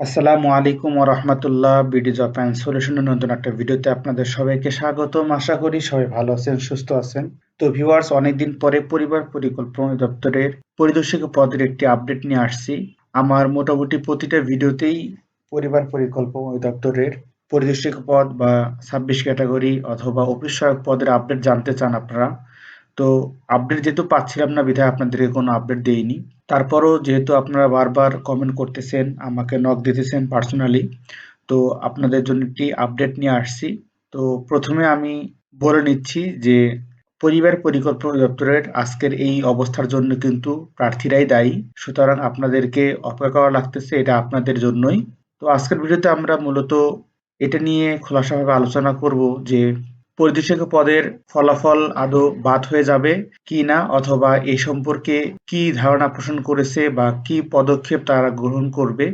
আসসালামু আলাইকুম ওয়া রাহমাতুল্লাহ বিডি জব অ্যান্ড সলিউশনের নতুন একটা ভিডিওতে আপনাদের সবাইকে স্বাগতম। আশা করি সবাই ভালো আছেন, সুস্থ আছেন। তো ভিউয়ার্স অনেকদিন পরে পরিবার পরিকল্পনা দপ্তরের পরিদর্শক পদের একটি আপডেট নিয়ে আসছি। আমার মোটামুটি প্রতিটা ভিডিওতেই পরিবার পরিকল্পনা দপ্তরের পরিদর্শক পদ বা ছাব্বিশ ক্যাটাগরি অথবা অফিস সহায়ক পদের আপডেট জানতে চান আপনারা। তো আপডেট যেহেতু পাচ্ছিলাম না বিধায় আপনাদেরকে কোনো আপডেট দেইনি। তারপরও যেহেতু আপনারা বারবার কমেন্ট করতেছেন, আমাকে নক দিতেছেন পার্সোনালি তো আপনাদের জন্য একটি আপডেট নিয়ে আসছি। তো প্রথমে আমি বলে নিচ্ছি যে পরিবার পরিকল্পনা দপ্তরের আজকের এই অবস্থার জন্য কিন্তু প্রার্থীরাই দায়ী। সুতরাং আপনাদেরকে অপেক্ষা করা লাগতেছে, এটা আপনাদের জন্যই। তো আজকের ভিডিওতে আমরা মূলত এটা নিয়ে খোলাসাভাবে আলোচনা করব যে পরিদর্শক পদের ফলাফল আদৌ বাদ হয়ে যাবে কি না অথবা এই সম্পর্কে কি ধারণা পোষণ করেছে বা কি পদক্ষেপ তারা গ্রহণ করবে,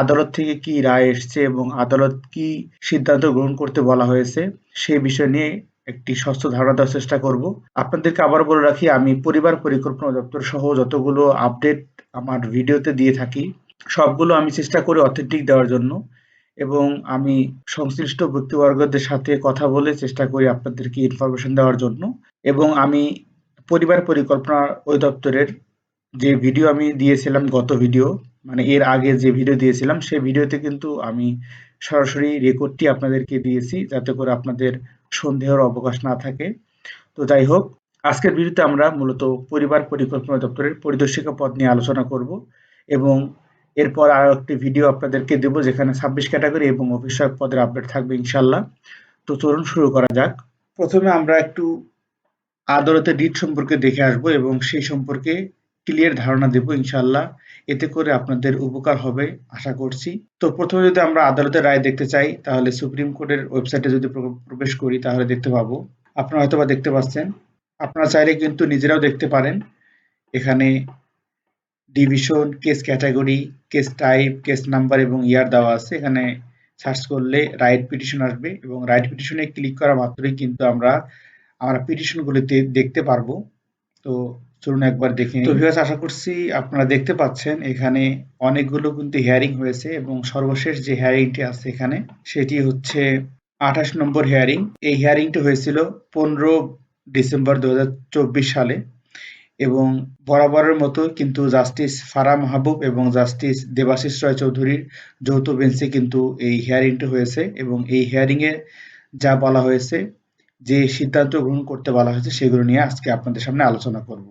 আদালত থেকে কি রায় এসছে এবং আদালত কি সিদ্ধান্ত গ্রহণ করতে বলা হয়েছে সেই বিষয় নিয়ে একটি স্বচ্ছ ধারণা দেওয়ার চেষ্টা করব। আপনাদেরকে আবার বলে রাখি, আমি পরিবার পরিকল্পনা দপ্তর সহ যতগুলো আপডেট আমার ভিডিওতে দিয়ে থাকি, সবগুলো আমি চেষ্টা করি অথেন্টিক দেওয়ার জন্য। এবং আমি সংশ্লিষ্ট ব্যক্তিবর্গদের সাথে কথা বলে চেষ্টা করি আপনাদেরকে ইনফরমেশন দেওয়ার জন্য। এবং আমি পরিবার পরিকল্পনা অধিদপ্তরের যে ভিডিও আমি দিয়েছিলাম, গত ভিডিও মানে এর আগে যে ভিডিও দিয়েছিলাম, সেই ভিডিওতে কিন্তু আমি সরাসরি রেকর্ডটি আপনাদেরকে দিয়েছি, যাতে করে আপনাদের সন্দেহের অবকাশ না থাকে। তো যাই হোক, আজকের ভিডিওতে আমরা মূলত পরিবার পরিকল্পনা দপ্তরের পরিদর্শিকা পদ নিয়ে আলোচনা করব এবং এরপর আরও একটি ভিডিও আপনাদেরকে দেব যেখানে ছাব্বিশ ক্যাটাগরি এবং অফিসক পদের আপডেট থাকবে ইনশাল্লাহ তো চলুন শুরু করা যাক। প্রথমে আমরা একটু আদালতের রিট সম্পর্কে দেখে আসব এবং সেই সম্পর্কে ক্লিয়ার ধারণা দেব ইনশাল্লাহ এতে করে আপনাদের উপকার হবে, আশা করছি। তো প্রথমে যদি আমরা আদালতের রায় দেখতে চাই, তাহলে সুপ্রিম কোর্টের ওয়েবসাইটে যদি প্রবেশ করি, তাহলে দেখতে পাবো। আপনারা হয়তোবা দেখতে পাচ্ছেন। আপনারা চাইলে কিন্তু নিজেরাও দেখতে পারেন। এখানে division case category case type case number এবং ইয়ার দেওয়া আছে। এখানে সার্চ করলে রাইট পিটিশন আসবে এবং রাইট পিটিশনে ক্লিক করা মাত্রই কিন্তু আমরা আমরা পিটিশনগুলিতে দেখতে পারব। তো চলুন একবার দেখে তো ভিউয়ার্স আশা করছি আপনারা দেখতে পাচ্ছেন, এখানে অনেকগুলো কিন্তু হেয়ারিং হয়েছে এবং সর্বশেষ যে হিয়ারিংটি আছে এখানে, সেটি হচ্ছে আঠাশ নম্বর হেয়ারিং এই হিয়ারিংটি হয়েছিল পনেরো ডিসেম্বর দু হাজার চব্বিশ সালে। এবং বরাবরের মতো কিন্তু জাস্টিস ফারা মাহবুব এবং জাস্টিস দেবাশিস রায় চৌধুরীর যৌথ বেঞ্চে কিন্তু এই হিয়ারিংটি হয়েছে এবং এই হিয়ারিংয়ে যা বলা হয়েছে, যে সিদ্ধান্ত গ্রহণ করতে বলা হয়েছে সেগুলো নিয়ে আজকে আপনাদের সামনে আলোচনা করব।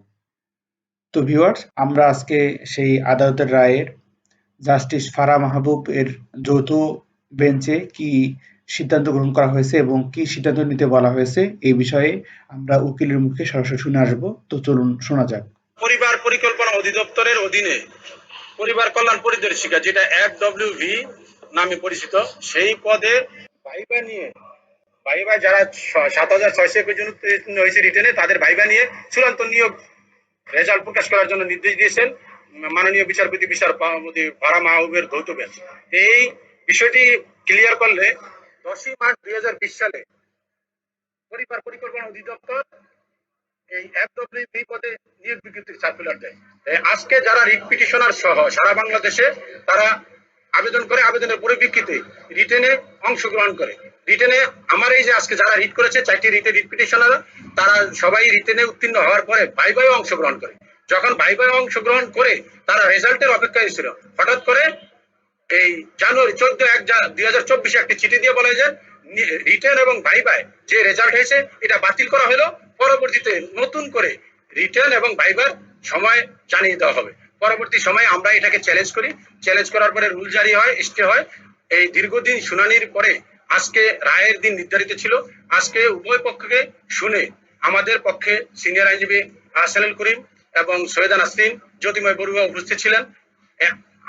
তো ভিউয়ার্স আমরা আজকে সেই আদালতের রায়ের জাস্টিস ফারা মাহবুব এর যৌথ বেঞ্চে কি সিদ্ধান্ত গ্রহণ করা হয়েছে এবং কি সিদ্ধান্ত নিতে বলা হয়েছে এই বিষয়ে আমরা উকিলের মুখে সরাসরি শুনে আসব। তো চলুন শোনা যাক। পরিবার পরিকল্পনা অধিদপ্তরের অধীনে পরিবার কল্যাণ পরিদর্শিকা, যেটা এফ ভি নামে পরিচিত, সেই পদে ভাইবা নিয়ে, ভাইবা যারা সাত হাজার ছয়শো পর্যন্ত হয়েছে রিটেনে তাদের ভাইবা নিয়ে চূড়ান্ত নিয়োগ রেজাল্ট প্রকাশ করার জন্য নির্দেশ দিয়েছেন মাননীয় বিচারপতি বিচারপতি ফারা মাহবুবের ধৌত এই বিষয়টি ক্লিয়ার করলে দশই মার্চ দুই সালে পরিবার পরিকল্পনা অধিদপ্তর এই পদে নিয়োগ সার্কুলার দেয়। আজকে যারা রিট পিটিশনার সহ সারা বাংলাদেশে তারা আবেদন করে, আবেদনের পরিপ্রেক্ষিতে রিটেনে অংশগ্রহণ করে। রিটেনে আমার এই যে আজকে যারা রিট করেছে, চারটি রিটে রিট পিটিশনার, তারা সবাই রিটেনে উত্তীর্ণ হওয়ার পরে ভাই ভাই অংশগ্রহণ করে। যখন ভাই ভাই অংশগ্রহণ করে, তারা রেজাল্টের অপেক্ষায় ছিল। হঠাৎ করে এই জানুয়ারি চোদ্দ এক দুই চব্বিশে একটি চিঠি দিয়ে বলা যে রিটেন এবং ভাই যে রেজাল্ট হয়েছে, এটা বাতিল করা হলো। পরবর্তীতে নতুন করে রিটার্ন এবং ভাইবার সময় জানিয়ে দেওয়া হবে। পরবর্তী সময়ে আমরা এটাকে চ্যালেঞ্জ করি। চ্যালেঞ্জ করার পরে রুল জারি হয় স্টে হয়। এই দীর্ঘদিন শুনানির পরে আজকে রায়ের দিন নির্ধারিত ছিল। আজকে উভয় পক্ষকে শুনে আমাদের পক্ষে সিনিয়র আইনজীবী আহসানুল করিম এবং সৈয়দা নাসরিন, জ্যোতিময় বড়ুয়া উপস্থিত ছিলেন।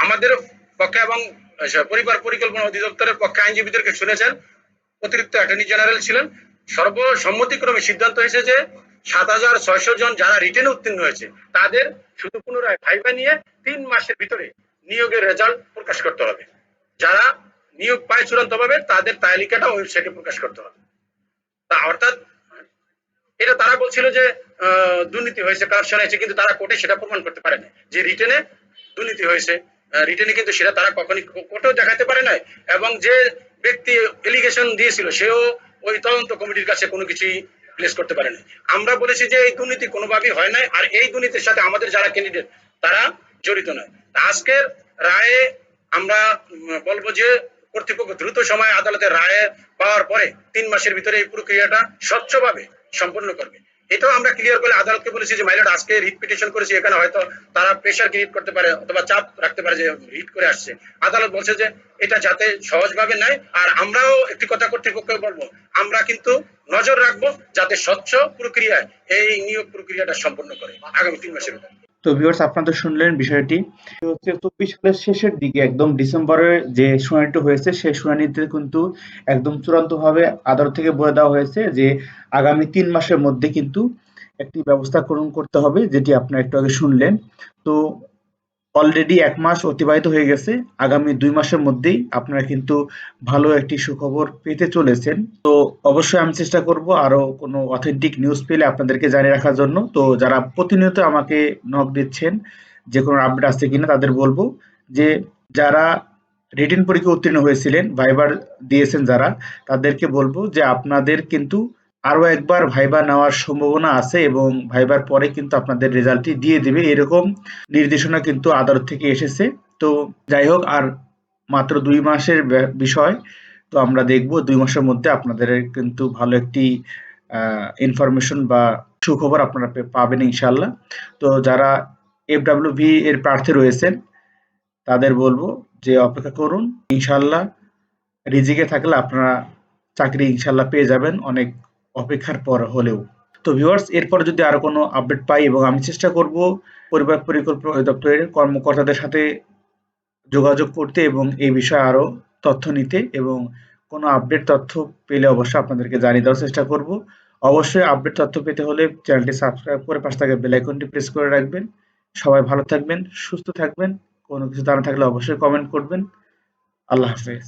আমাদের পক্ষে এবং পরিবার পরিকল্পনা অধিদপ্তরের পক্ষে আইনজীবীদেরকে শুনেছেন। অতিরিক্ত অ্যাটর্নি জেনারেল ছিলেন। সর্বসম্মতিক্রমে সিদ্ধান্ত হয়েছে যে সাত হাজার ছয়শো জন যারা রিটেনে উত্তীর্ণ হয়েছে, তাদের শুধু পুনরায় ভাইবা নিয়ে তিন মাসের ভিতরে নিয়োগের রেজাল্ট প্রকাশ করতে হবে। যারা নিয়োগ পায় চূড়ান্ত ভাবে তাদের তালিকাটা ওয়েবসাইটে প্রকাশ করতে হবে। তা অর্থাৎ, এটা তারা বলছিল যে দুর্নীতি হয়েছে কারপশন হয়েছে, কিন্তু তারা কোর্টে সেটা প্রমাণ করতে পারেনি যে রিটেনে দুর্নীতি হয়েছে। রিটেনে কিন্তু সেটা তারা কখনই কোর্টেও দেখাতে পারে নাই। এবং যে ব্যক্তি এলিগেশন দিয়েছিল, সেও ওই তদন্ত কমিটির কাছে কোনো কিছুই প্লেস করতে পারে নাই আমরা বলেছি যে এই দুর্নীতি কোনোভাবেই হয় নাই, আর এই দুর্নীতির সাথে আমাদের যারা ক্যান্ডিডেট তারা জড়িত নয়। আজকের রায়ে আমরা বলব যে কর্তৃপক্ষ দ্রুত সময় আদালতের রায় পাওয়ার পরে তিন মাসের ভিতরে এই প্রক্রিয়াটা স্বচ্ছভাবে সম্পন্ন করবে। এটাও আমরা ক্লিয়ার করে আদালতকে বলেছি যে মাইলট আজকে রিট পিটিশন করেছি, এখানে হয়তো তারা প্রেশার ক্রিয়েট করতে পারে অথবা চাপ রাখতে পারে যে রিট করে আসছে। আদালত বলছে যে, এটা যাতে সহজভাবে নেয়। আর আমরাও একটি কথা কর্তৃপক্ষকে বলব, আমরা কিন্তু নজর রাখব যাতে স্বচ্ছ প্রক্রিয়ায় এই নিয়োগ প্রক্রিয়াটা সম্পন্ন করে আগামী তিন মাসের তো ভিউয়ার্স আপনারা তো শুনলেন বিষয়টি। হচ্ছে চব্বিশ সালের শেষের দিকে, একদম ডিসেম্বরের যে শুনানিটি হয়েছে, সেই শুনানিতে কিন্তু একদম চূড়ান্তভাবে আদালত থেকে বলে দেওয়া হয়েছে যে, আগামী তিন মাসের মধ্যে কিন্তু একটি ব্যবস্থা গ্রহণ করতে হবে, যেটি আপনারা একটু আগে শুনলেন। তো অলরেডি এক মাস অতিবাহিত হয়ে গেছে। আগামী দুই মাসের মধ্যেই আপনারা কিন্তু ভালো একটি সুখবর পেতে চলেছেন। তো অবশ্যই আমি চেষ্টা করব আরও কোনো অথেন্টিক নিউজ পেলে আপনাদেরকে জানিয়ে রাখার জন্য। তো যারা প্রতিনিয়ত আমাকে নক দিচ্ছেন, যে কোনো আপডেট আছে কিনা তাদের বলব যে, যারা রিটেন পরীক্ষা উত্তীর্ণ হয়েছিলেন ভাইবার দিয়েছেন যারা, তাদেরকে বলব যে আপনাদের কিন্তু আরও একবার ভাইবা নেওয়ার সম্ভাবনা আছে এবং ভাইবার পরে কিন্তু আপনাদের রেজাল্টটি দিয়ে দিবে। এরকম নির্দেশনা কিন্তু আদালত থেকে এসেছে। তো যাই হোক, আর মাত্র দুই মাসের বিষয়। তো আমরা দেখব দুই মাসের মধ্যে আপনাদের কিন্তু ভালো একটি ইনফরমেশন বা সুখবর আপনারা পাবেন ইনশাল্লাহ তো যারা এফডাব্লিউভি এর প্রার্থী রয়েছেন, তাদের বলব যে অপেক্ষা করুন। ইনশাল্লাহ রিজিকে থাকলে আপনারা চাকরি ইনশাল্লাহ পেয়ে যাবেন। অনেক অপেক্ষার পর হলেও। তো ভিউয়ার্স এরপর যদি আরও কোনো আপডেট পাই এবং আমি চেষ্টা করব পরিবার পরিকল্পনা অধিদপ্তরের কর্মকর্তাদের সাথে যোগাযোগ করতে এবং এই বিষয়ে আরও তথ্য নিতে এবং কোনো আপডেট তথ্য পেলে অবশ্যই আপনাদেরকে জানিয়ে দেওয়ার চেষ্টা করব। অবশ্যই আপডেট তথ্য পেতে হলে চ্যানেলটি সাবস্ক্রাইব করে পাশে থাকা বেল আইকনটি প্রেস করে রাখবেন। সবাই ভালো থাকবেন, সুস্থ থাকবেন, কোনো কিছু জানা থাকলে অবশ্যই কমেন্ট করবেন। আল্লাহ হাফেজ।